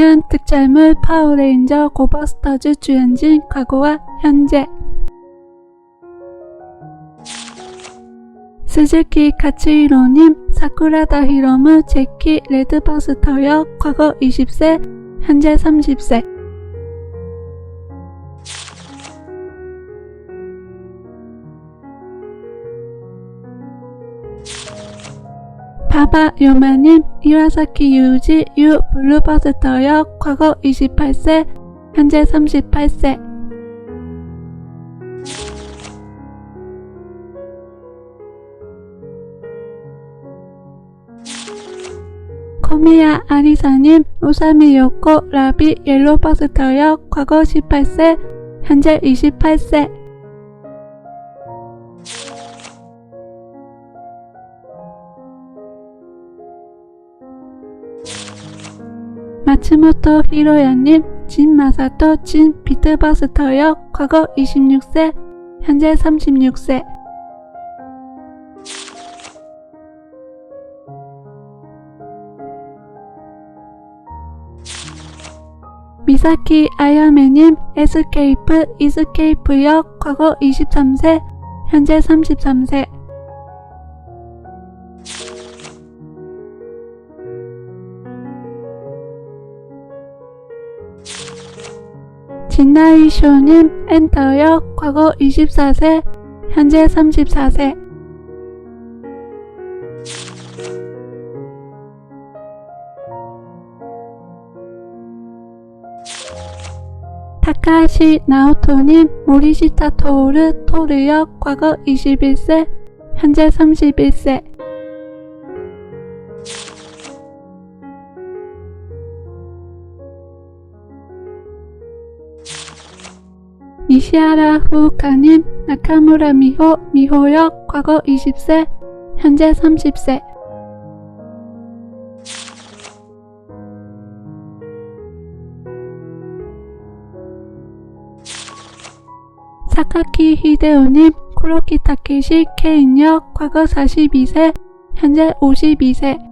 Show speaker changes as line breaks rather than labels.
2022년 특촬물 파워레인저 고버스터즈 주연진 과거와 현재. 스즈키 카츠히로님, 사쿠라다 히로무, 제키 레드버스터 역 과거 20세, 현재 30세 바바 요마님, 이와사키 유지 유 블루버스터 역 과거 28세, 현재 38세. 코미야 아리사님, 우사미 요코 라비 옐로버스터 역 과거 18세, 현재 28세 마츠모토 히로야님, 진 마사토 진 비트버스터 역 과거 26세, 현재 36세. 미사키 아야메님, 에스케이프 이스케이프 역 과거 23세, 현재 33세 진나이 쇼님 엔터역 과거 24세 현재 34세. 타카시 나오토님 모리시타 토우르 토르역 과거 21세 현재 31세 이시아라 후우카님, 나카무라 미호, 미호역, 과거 20세, 현재 30세. 사카키 히데오님, 쿠로키 타케시, 케인역, 과거 42세, 현재 52세.